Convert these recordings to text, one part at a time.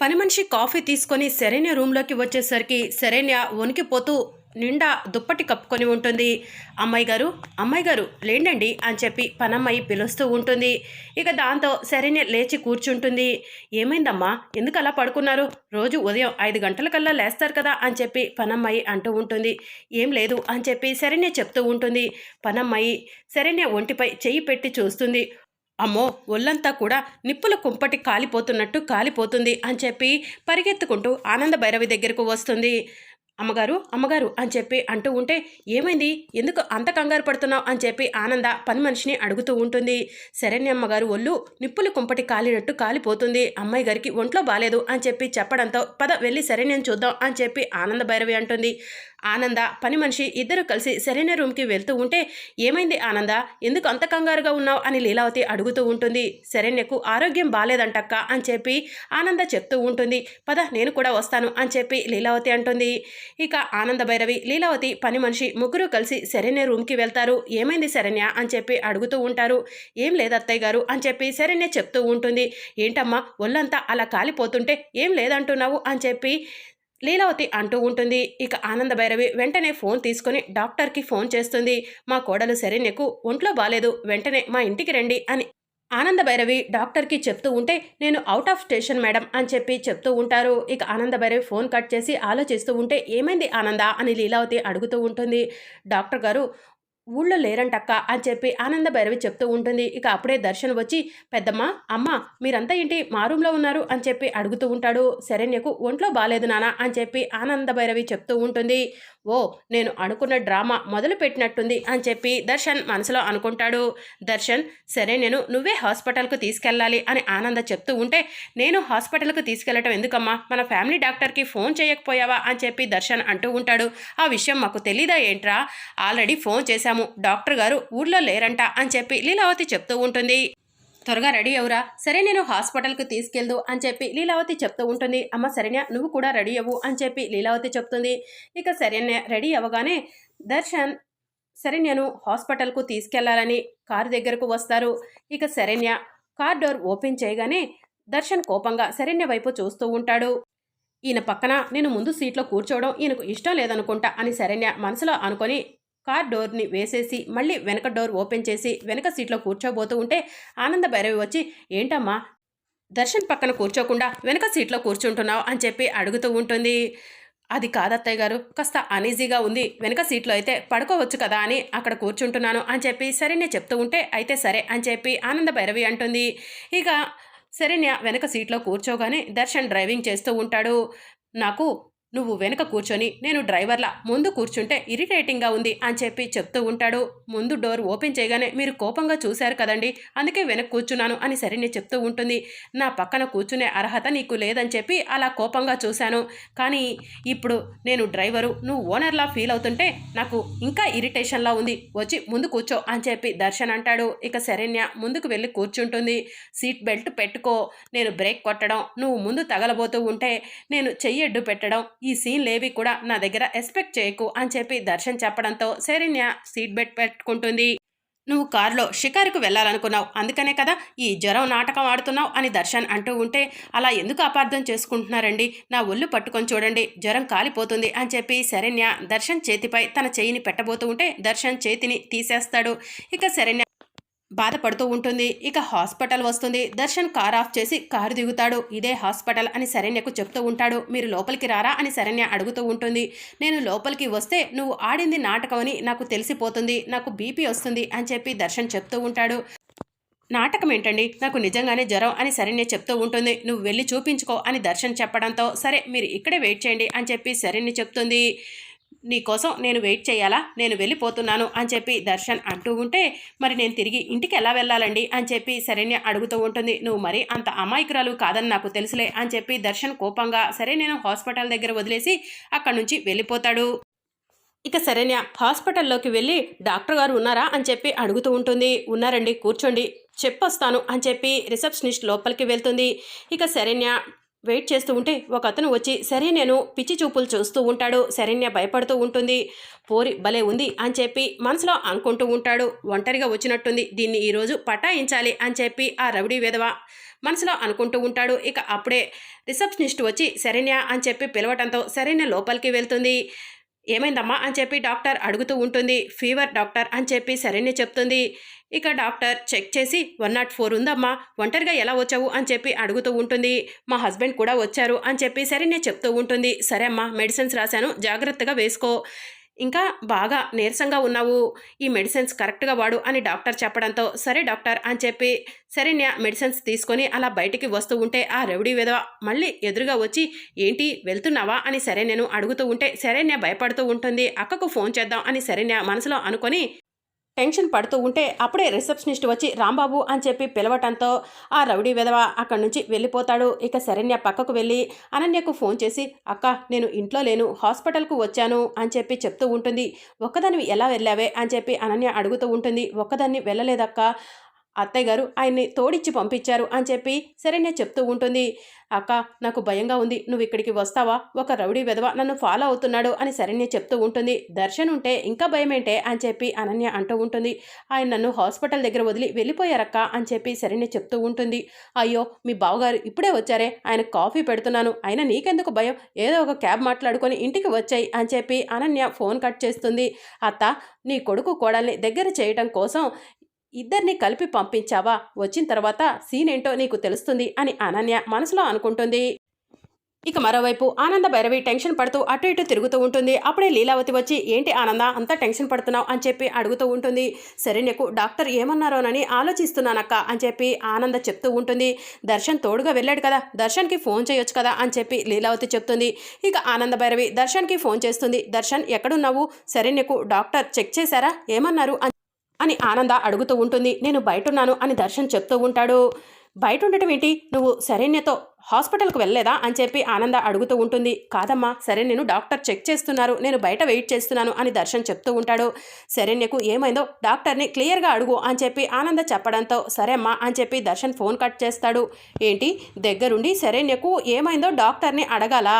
పని మనిషి కాఫీ తీసుకొని శరణ్య రూమ్లోకి వచ్చేసరికి శరణ్య వణికిపోతూ నిండా దుప్పటి కప్పుకొని ఉంటుంది. అమ్మాయి గారు అమ్మాయి గారు లేండండి అని చెప్పి పనమ్మాయి పిలుస్తూ ఉంటుంది. ఇక దాంతో శరణ్య లేచి కూర్చుంటుంది. ఏమైందమ్మా? ఎందుకు అలా పడుకున్నారు? రోజు ఉదయం ఐదు గంటలకల్లా లేస్తారు కదా అని చెప్పి పనమ్మాయి అంటూ ఉంటుంది. ఏం లేదు అని చెప్పి శరణ్య చెప్తూ ఉంటుంది. పనమ్మాయి శరణ్య ఒంటిపై చెయ్యి పెట్టి చూస్తుంది. అమ్మో ఒళ్ళంతా కూడా నిప్పుల కుంపటి కాలిపోతున్నట్టు కాలిపోతుంది అని చెప్పి పరిగెత్తుకుంటూ ఆనంద భైరవి దగ్గరకు వస్తుంది. అమ్మగారు అమ్మగారు అని చెప్పి అంటూ ఉంటే ఏమైంది? ఎందుకు అంత కంగారు పడుతున్నావు? అని చెప్పి ఆనంద పని మనిషిని అడుగుతూ ఉంటుంది. శరణ్య అమ్మగారు ఒళ్ళు నిప్పుల కుంపటి కాలినట్టు కాలిపోతుంది. అమ్మాయి గారికి ఒంట్లో బాలేదు అని చెప్పి చెప్పడంతో పద వెళ్ళి శరణ్యం చూద్దాం అని చెప్పి ఆనంద భైరవి అంటుంది. ఆనంద పని మనిషి ఇద్దరు కలిసి సరైన రూమ్కి వెళ్తూ ఉంటే ఏమైంది ఆనంద? ఎందుకు అంత కంగారుగా ఉన్నావు? అని లీలావతి అడుగుతూ ఉంటుంది. శరణ్యకు ఆరోగ్యం బాలేదంటక్క అని చెప్పి ఆనంద చెప్తూ ఉంటుంది. పద నేను కూడా వస్తాను అని చెప్పి లీలావతి అంటుంది. ఇక ఆనంద భైరవి లీలావతి పని మనిషి ముగ్గురు కలిసి శరణ్య రూమ్కి వెళ్తారు. ఏమైంది శరణ్య? అని చెప్పి అడుగుతూ ఉంటారు. ఏం లేదు అత్తయ్య గారు అని చెప్పి శరణ్య చెప్తూ ఉంటుంది. ఏంటమ్మా ఒళ్ళంతా అలా కాలిపోతుంటే ఏం లేదంటున్నావు? అని చెప్పి లీలావతి అంటూ ఉంటుంది. ఇక ఆనంద భైరవి వెంటనే ఫోన్ తీసుకొని డాక్టర్కి ఫోన్ చేస్తుంది. మా కోడలు శరణ్యకు ఒంట్లో బాలేదు. వెంటనే మా ఇంటికి రండి అని ఆనంద భైరవి డాక్టర్కి చెప్తూ ఉంటే నేను అవుట్ ఆఫ్ స్టేషన్ మేడం అని చెప్పి చెప్తూ ఉంటారు. ఇక ఆనంద భైరవి ఫోన్ కట్ చేసి ఆలోచిస్తూ ఉంటే ఏమైంది ఆనంద అని లీలావతి అడుగుతూ ఉంటుంది. డాక్టర్ గారు ఊళ్ళో లేరంటక్క అని చెప్పి ఆనంద భైరవి చెప్తూ ఉంటుంది. ఇక అప్పుడే దర్శన్ వచ్చి పెద్దమ్మ అమ్మ మీరంతా ఏంటి మా రూమ్లో ఉన్నారు? అని చెప్పి అడుగుతూ ఉంటాడు. శరణ్యకు ఒంట్లో బాగాలేదు నానా అని చెప్పి ఆనంద భైరవి చెప్తూ ఉంటుంది. ఓ నేను అనుకున్న డ్రామా మొదలు పెట్టినట్టుంది అని చెప్పి దర్శన్ మనసులో అనుకుంటాడు. దర్శన్ సరే నేను నువ్వే హాస్పిటల్కు తీసుకెళ్ళాలి అని ఆనంద చెప్తూ ఉంటే నేను హాస్పిటల్కు తీసుకెళ్ళటం ఎందుకమ్మా? మన ఫ్యామిలీ డాక్టర్కి ఫోన్ చేయకపోయావా? అని చెప్పి దర్శన్ అంటూ ఉంటాడు. ఆ విషయం మాకు తెలీదా ఏంట్రా? ఆల్రెడీ ఫోన్ చేశాము. డాక్టర్ గారు ఊర్లో లేరంట అని చెప్పి లీలావతి చెప్తూ ఉంటుంది. త్వరగా రెడీ అవురా సరే నేను హాస్పిటల్కి తీసుకెళ్దు అని చెప్పి లీలావతి చెప్తూ ఉంటుంది. అమ్మ శరణ్య నువ్వు కూడా రెడీ అవ్వు అని చెప్పి లీలావతి చెప్తుంది. ఇక శరణ్య రెడీ అవ్వగానే దర్శన్ శరణ్యను హాస్పిటల్కు తీసుకెళ్ళాలని కారు దగ్గరకు వస్తారు. ఇక శరణ్య కార్ డోర్ ఓపెన్ చేయగానే దర్శన్ కోపంగా శరణ్య వైపు చూస్తూ ఉంటాడు. ఈయన పక్కన నేను ముందు సీట్లో కూర్చోవడం ఈయనకు ఇష్టం లేదనుకుంటా అని శరణ్య మనసులో అనుకొని కార్ డోర్ని వేసేసి మళ్ళీ వెనక డోర్ ఓపెన్ చేసి వెనక సీట్లో కూర్చోబోతూ ఉంటే ఆనంద భైరవి వచ్చి ఏంటమ్మా దర్శన్ పక్కన కూర్చోకుండా వెనక సీట్లో కూర్చుంటున్నావు? అని చెప్పి అడుగుతూ ఉంటుంది. అది కాదత్తయ్య గారు కాస్త అనీజీగా ఉంది. వెనక సీట్లో అయితే పడుకోవచ్చు కదా అని అక్కడ కూర్చుంటున్నాను అని చెప్పి సరేనే చెప్తూ ఉంటే అయితే సరే అని చెప్పి ఆనంద భైరవి అంటుంది. ఇక శరణ్య వెనక సీట్లో కూర్చోగానే దర్శన్ డ్రైవింగ్ చేస్తూ ఉంటాడు. నాకు నువ్వు వెనక కూర్చొని నేను డ్రైవర్లా ముందు కూర్చుంటే ఇరిటేటింగ్గా ఉంది అని చెప్పి చెప్తూ ఉంటాడు. ముందు డోర్ ఓపెన్ చేయగానే మీరు కోపంగా చూశారు కదండి అందుకే వెనక కూర్చున్నాను అని సరిని చెప్తూ ఉంటుంది. నా పక్కన కూర్చునే అర్హత నీకు లేదని చెప్పి అలా కోపంగా చూశాను. కానీ ఇప్పుడు నేను డ్రైవరు నువ్వు ఓనర్లా ఫీల్ అవుతుంటే నాకు ఇంకా ఇరిటేషన్లా ఉంది. వచ్చి ముందు కూర్చో అని చెప్పి దర్శన్ అంటాడు. ఇక శరణ్య ముందుకు వెళ్ళి కూర్చుంటుంది. సీట్ బెల్ట్ పెట్టుకో నేను బ్రేక్ కొట్టడం నువ్వు ముందు తగలబోతూ ఉంటే నేను చెయ్యడ్డు పెట్టడం ఈ సీన్లేవి కూడా నా దగ్గర ఎక్స్పెక్ట్ చేయకు అని చెప్పి దర్శన్ చెప్పడంతో శరణ్య సీట్ బెల్ట్ పెట్టుకుంటుంది. నువ్వు కారులో షికారుకు వెళ్ళాలనుకున్నావు. అందుకనే కదా ఈ జ్వరం నాటకం ఆడుతున్నావు అని దర్శన్ అంటూ ఉంటే అలా ఎందుకు అపార్థం చేసుకుంటున్నారండి? నా ఒళ్ళు పట్టుకొని చూడండి. జ్వరం కాలిపోతుంది అని చెప్పి శరణ్య దర్శన్ చేతిపై తన చేయిని పెట్టబోతూ ఉంటే దర్శన్ చేతిని తీసేస్తాడు. ఇక శరణ్య బాధపడుతూ ఉంటుంది. ఇక హాస్పిటల్ వస్తుంది. దర్శన్ కార్ ఆఫ్ చేసి కారు దిగుతాడు. ఇదే హాస్పిటల్ అని శరణ్యకు చెప్తూ ఉంటాడు. మీరు లోపలికి రారా అని శరణ్య అడుగుతూ ఉంటుంది. నేను లోపలికి వస్తే నువ్వు ఆడింది నాటకం అని నాకు తెలిసిపోతుంది. నాకు బీపీ వస్తుంది అని చెప్పి దర్శన్ చెప్తూ ఉంటాడు. నాటకం ఏంటండి? నాకు నిజంగానే జ్వరం అని శరణ్య చెప్తూ ఉంటుంది. నువ్వు వెళ్ళి చూపించుకో అని దర్శన్ చెప్పడంతో సరే మీరు ఇక్కడే వెయిట్ చేయండి అని చెప్పి శరణ్య చెప్తుంది. నీకోసం నేను వెయిట్ చేయాలా? నేను వెళ్ళిపోతున్నాను అని చెప్పి దర్శన్ అంటూ ఉంటే మరి నేను తిరిగి ఇంటికి ఎలా వెళ్ళాలండి? అని చెప్పి శరణ్య అడుగుతూ ఉంటుంది. నువ్వు మరి అంత అమాయకురాలు కాదని నాకు తెలుసులే అని చెప్పి దర్శన్ కోపంగా సరే నేను హాస్పిటల్ దగ్గర వదిలేసి అక్కడి నుంచి వెళ్ళిపోతాడు. ఇక శరణ్య హాస్పిటల్లోకి వెళ్ళి డాక్టర్ గారు ఉన్నారా? అని చెప్పి అడుగుతూ ఉంటుంది. ఉన్నారండి కూర్చోండి. చెప్పొస్తాను అని చెప్పి రిసెప్షనిస్ట్ లోపలికి వెళ్తుంది. ఇక శరణ్య వెయిట్ చేస్తూ ఉంటే ఒక అతను వచ్చి సరే నేను పిచ్చి చూపులు చూస్తూ ఉంటాడు శరణ్య భయపడుతూ ఉంటుంది పోరి భలే ఉంది అని చెప్పి మనసులో అనుకుంటూ ఉంటాడు. ఒంటరిగా వచ్చినట్టుంది దీన్ని ఈరోజు పటాయించాలి అని చెప్పి ఆ రవిడి విధవ మనసులో అనుకుంటూ ఉంటాడు. ఇక అప్పుడే రిసెప్షనిస్ట్ వచ్చి శరణ్య అని చెప్పి పిలవటంతో శరణ్య లోపలికి వెళ్తుంది. ఏమైందమ్మా అని చెప్పి డాక్టర్ అడుగుతూ ఉంటుంది. ఫీవర్ డాక్టర్ అని చెప్పి శరణ్య చెప్తుంది. ఇక డాక్టర్ చెక్ చేసి వన్ నాట్ ఫోర్ ఉందమ్మా ఒంటరిగా ఎలా వచ్చావు అని చెప్పి అడుగుతూ ఉంటుంది. మా హస్బెండ్ కూడా వచ్చారు అని చెప్పి శరణ్య చెప్తూ ఉంటుంది. సరే అమ్మా మెడిసిన్స్ రాశాను జాగ్రత్తగా వేసుకో. ఇంకా బాగా నీరసంగా ఉన్నావు ఈ మెడిసిన్స్ కరెక్ట్గా వాడు అని డాక్టర్ చెప్పడంతో సరే డాక్టర్ అని చెప్పి శరణ్య మెడిసిన్స్ తీసుకొని అలా బయటికి వస్తూ ఉంటే ఆ రౌడీ విధవ మళ్ళీ ఎదురుగా వచ్చి ఏంటి వెళ్తున్నావా? అని శరణ్యను అడుగుతూ ఉంటే శరణ్య భయపడుతూ ఉంటుంది అక్కకు ఫోన్ చేద్దాం అని శరణ్య మనసులో అనుకొని టెన్షన్ పడుతూ ఉంటే అప్పుడే రిసెప్షనిస్ట్ వచ్చి రాంబాబు అని చెప్పి పిలవటంతో ఆ రౌడీ విధవ అక్కడి నుంచి వెళ్ళిపోతాడు. ఇక శరణ్య పక్కకు వెళ్ళి అనన్యకు ఫోన్ చేసి అక్క నేను ఇంట్లో లేను హాస్పిటల్కు వచ్చాను అని చెప్పి చెప్తూ ఉంటుంది. ఒక్కదానివి ఎలా వెళ్ళావే? అని చెప్పి అనన్య అడుగుతూ ఉంటుంది. ఒక్కదాన్ని వెళ్ళలేదక్క. అత్తయ్య గారు ఆయన్ని తోడిచ్చి పంపించారు అని చెప్పి శరణ్య చెప్తూ ఉంటుంది. అక్క నాకు భయంగా ఉంది. నువ్వు ఇక్కడికి వస్తావా? ఒక రౌడీ విధవ నన్ను ఫాలో అవుతున్నాడు అని శరణ్య చెప్తూ ఉంటుంది. దర్శన్ ఉంటే ఇంకా భయమేంటే? అని చెప్పి అనన్య అంటూ ఉంటుంది. ఆయన నన్ను హాస్పిటల్ దగ్గర వదిలి వెళ్ళిపోయారక్క? అని చెప్పి శరణ్య చెప్తూ ఉంటుంది. అయ్యో మీ బావగారు ఇప్పుడే వచ్చారే. ఆయన కాఫీ పెడుతున్నాను. ఆయన నీకెందుకు భయం? ఏదో ఒక క్యాబ్ మాట్లాడుకొని ఇంటికి వచ్చాయి అని చెప్పి అనన్య ఫోన్ కట్ చేస్తుంది. అత్త నీ కొడుకు కోడల్ని దగ్గర చేయటం కోసం ఇద్దరిని కలిపి పంపించావా? వచ్చిన తర్వాత సీన్ ఏంటో నీకు తెలుస్తుంది అని అనన్య మనసులో అనుకుంటుంది. ఇక మరోవైపు ఆనంద భైరవి టెన్షన్ పడుతూ అటు ఇటు తిరుగుతూ ఉంటుంది. అప్పుడే లీలావతి వచ్చి ఏంటి ఆనంద అంతా టెన్షన్ పడుతున్నావు? అని చెప్పి అడుగుతూ ఉంటుంది. సరే నీకు డాక్టర్ ఏమన్నారోనని ఆలోచిస్తున్నానక్క అని చెప్పి ఆనంద చెప్తూ ఉంటుంది. దర్శన్ తోడుగా వెళ్ళాడు కదా దర్శన్కి ఫోన్ చేయొచ్చు కదా అని చెప్పి లీలావతి చెప్తుంది. ఇక ఆనంద భైరవి దర్శన్కి ఫోన్ చేస్తుంది. దర్శన్ ఎక్కడున్నావు? సరే నీకు డాక్టర్ చెక్ చేశారా? ఏమన్నారు? అని ఆనంద అడుగుతూ ఉంటుంది. నేను బయటున్నాను అని దర్శన్ చెప్తూ ఉంటాడు. బయట ఉండటం ఏంటి? నువ్వు శరణ్యతో హాస్పిటల్కి వెళ్ళలేదా? అని చెప్పి ఆనంద అడుగుతూ ఉంటుంది. కాదమ్మా సరే నేను డాక్టర్ చెక్ చేస్తున్నారు. నేను బయట వెయిట్ చేస్తున్నాను అని దర్శన్ చెప్తూ ఉంటాడు. శరణ్యకు ఏమైందో డాక్టర్ని క్లియర్గా అడుగు అని చెప్పి ఆనంద చెప్పడంతో సరే అమ్మా అని చెప్పి దర్శన్ ఫోన్ కట్ చేస్తాడు. ఏంటి? దగ్గరుండి శరణ్యకు ఏమైందో డాక్టర్ని అడగాలా?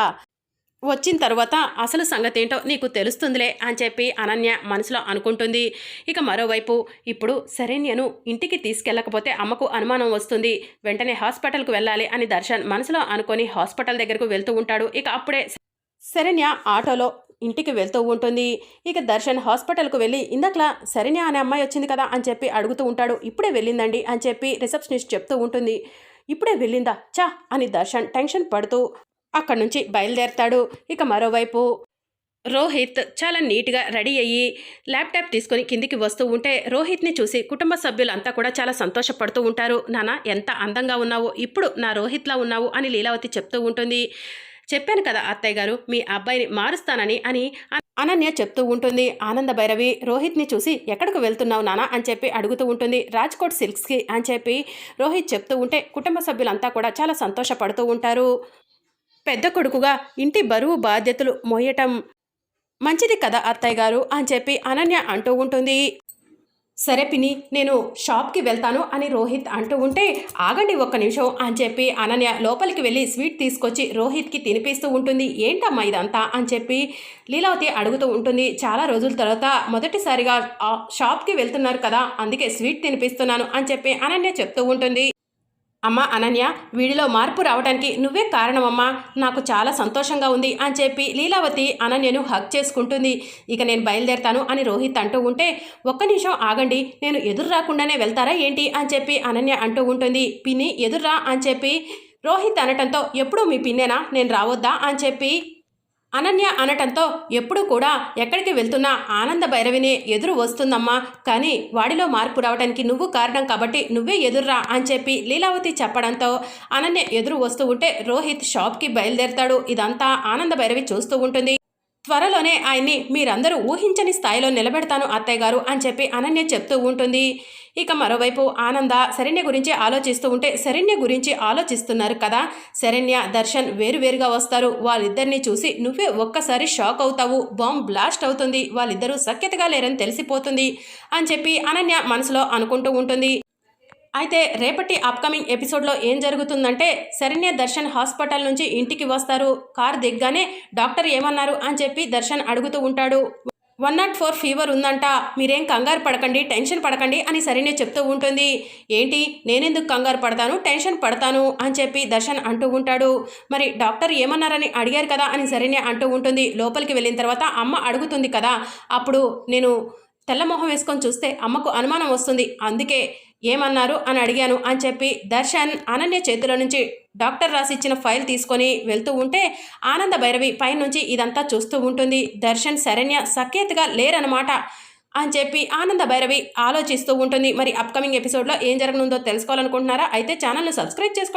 వచ్చిన తర్వాత అసలు సంగతి ఏంటో నీకు తెలుస్తుందిలే అని చెప్పి అనన్య మనసులో అనుకుంటుంది. ఇక మరోవైపు ఇప్పుడు శరణ్యను ఇంటికి తీసుకెళ్ళకపోతే అమ్మకు అనుమానం వస్తుంది. వెంటనే హాస్పిటల్కు వెళ్ళాలి అని దర్శన్ మనసులో అనుకొని హాస్పిటల్ దగ్గరకు వెళ్తూ ఉంటాడు. ఇక అప్పుడే శరణ్య ఆటోలో ఇంటికి వెళ్తూ ఉంటుంది. ఇక దర్శన్ హాస్పిటల్కు వెళ్ళి ఇందాకలా శరణ్య అనే అమ్మాయి వచ్చింది కదా అని చెప్పి అడుగుతూ ఉంటాడు. ఇప్పుడే వెళ్ళిందండి అని చెప్పి రిసెప్షనిస్ట్ చెప్తూ ఉంటుంది. ఇప్పుడే వెళ్ళిందా? చా అని దర్శన్ టెన్షన్ పడుతూ అక్కడి నుంచి బయలుదేరతాడు. ఇక మరోవైపు రోహిత్ చాలా నీట్గా రెడీ అయ్యి ల్యాప్టాప్ తీసుకొని కిందికి వస్తూ ఉంటే రోహిత్ని చూసి కుటుంబ సభ్యులంతా కూడా చాలా సంతోషపడుతూ ఉంటారు. నాన్న ఎంత అందంగా ఉన్నావో? ఇప్పుడు నా రోహిత్లా ఉన్నావు? అని లీలావతి చెప్తూ ఉంటుంది. చెప్పాను కదా అత్తయ్య గారు మీ అబ్బాయిని మారుస్తానని అని అనన్య చెప్తూ ఉంటుంది. ఆనంద భైరవి రోహిత్ని చూసి ఎక్కడికి వెళ్తున్నావు నానా అని చెప్పి అడుగుతూ ఉంటుంది. రాజ్కోట్ సిల్క్స్కి అని చెప్పి రోహిత్ చెప్తూ ఉంటే కుటుంబ సభ్యులంతా కూడా చాలా సంతోషపడుతూ ఉంటారు. పెద్ద కొడుకుగా ఇంటి బరువు బాధ్యతలు మోయటం మంచిది కదా అత్తయ్య గారు? అని చెప్పి అనన్య అంటూ ఉంటుంది. సరే పిని నేను షాప్కి వెళ్తాను అని రోహిత్ అంటూ ఉంటే ఆగండి ఒక్క నిమిషం అని చెప్పి అనన్య లోపలికి వెళ్ళి స్వీట్ తీసుకొచ్చి రోహిత్కి తినిపిస్తూ ఉంటుంది. ఏంటమ్మా ఇదంతా? అని చెప్పి లీలావతి అడుగుతూ ఉంటుంది. చాలా రోజుల తర్వాత మొదటిసారిగా షాప్కి వెళ్తున్నారు కదా అందుకే స్వీట్ తినిపిస్తున్నాను అని చెప్పి అనన్య చెప్తూ ఉంటుంది. అమ్మ అనన్య వీడిలో మార్పు రావడానికి నువ్వే కారణమమ్మా. నాకు చాలా సంతోషంగా ఉంది అని చెప్పి లీలావతి అనన్యను హక్ చేసుకుంటుంది. ఇక నేను బయలుదేరతాను అని రోహిత్ అంటూ ఉంటే ఒక్క నిమిషం ఆగండి నేను ఎదురు రాకుండానే వెళ్తారా ఏంటి అని చెప్పి అనన్య అంటూ ఉంటుంది. పిన్ని ఎదుర్రా అని చెప్పి రోహిత్ అనటంతో ఎప్పుడు మీ పిన్నేనా? నేను రావద్దా అని చెప్పి అనన్య అనటంతో ఎప్పుడు కూడా ఎక్కడికి వెళ్తున్నా ఆనంద భైరవిని ఎదురు వస్తుందమ్మా. కానీ వాడిలో మార్పు రావడానికి నువ్వు కారణం కాబట్టి నువ్వే ఎదుర్రా అని చెప్పి లీలావతి చెప్పడంతో అనన్య ఎదురు వస్తూ ఉంటే రోహిత్ షాప్కి బయలుదేరతాడు. ఇదంతా ఆనంద భైరవి చూస్తూ ఉంటుంది. త్వరలోనే ఆయన్ని మీరందరూ ఊహించని స్థాయిలో నిలబెడతాను అత్తయ్య గారు అని చెప్పి అనన్య చెప్తూ ఉంటుంది. ఇక మరోవైపు ఆనంద శరణ్య గురించి ఆలోచిస్తూ ఉంటే శరణ్య గురించి ఆలోచిస్తున్నారు కదా. శరణ్య దర్శన్ వేరువేరుగా వస్తారు. వాళ్ళిద్దరిని చూసి నువ్వే ఒక్కసారి షాక్ అవుతావు బాంబ్ బ్లాస్ట్ అవుతుంది వాళ్ళిద్దరూ సఖ్యతగా లేరని తెలిసిపోతుంది అని చెప్పి అనన్య మనసులో అనుకుంటూ ఉంటుంది. అయితే రేపటి అప్కమింగ్ ఎపిసోడ్లో ఏం జరుగుతుందంటే శరణ్య దర్శన్ హాస్పిటల్ నుంచి ఇంటికి వస్తారు. కార్ దిగ్గానే డాక్టర్ ఏమన్నారు అని చెప్పి దర్శన్ అడుగుతూ ఉంటాడు. వన్ నాట్ ఫోర్ ఫీవర్ ఉందంట. మీరేం కంగారు పడకండి టెన్షన్ పడకండి అని సరైన చెప్తూ ఉంటుంది. ఏంటి? నేనెందుకు కంగారు పడతాను? టెన్షన్ పడతాను అని చెప్పి దర్శన్ అంటూ ఉంటాడు. మరి డాక్టర్ ఏమన్నారని అడిగారు కదా అని సరైన అంటూ ఉంటుంది. లోపలికి వెళ్ళిన తర్వాత అమ్మ అడుగుతుంది కదా. అప్పుడు నేను తెల్లమొహం వేసుకొని చూస్తే అమ్మకు అనుమానం వస్తుంది. అందుకే ఏమన్నారు అని అడిగాను అని చెప్పి దర్శన్ అనన్య చేతుల నుంచి డాక్టర్ రాసిచ్చిన ఫైల్ తీసుకొని వెళ్తూ ఉంటే ఆనంద భైరవి పైనుంచి ఇదంతా చూస్తూ ఉంటుంది. దర్శన్ శరణ్య సఖ్యతగా లేరనమాట అని చెప్పి ఆనంద భైరవి ఆలోచిస్తూ ఉంటుంది. మరి అప్కమింగ్ ఎపిసోడ్లో ఏం జరగనుందో తెలుసుకోవాలనుకుంటున్నారా? అయితే ఛానల్ను సబ్స్క్రైబ్ చేసుకోండి.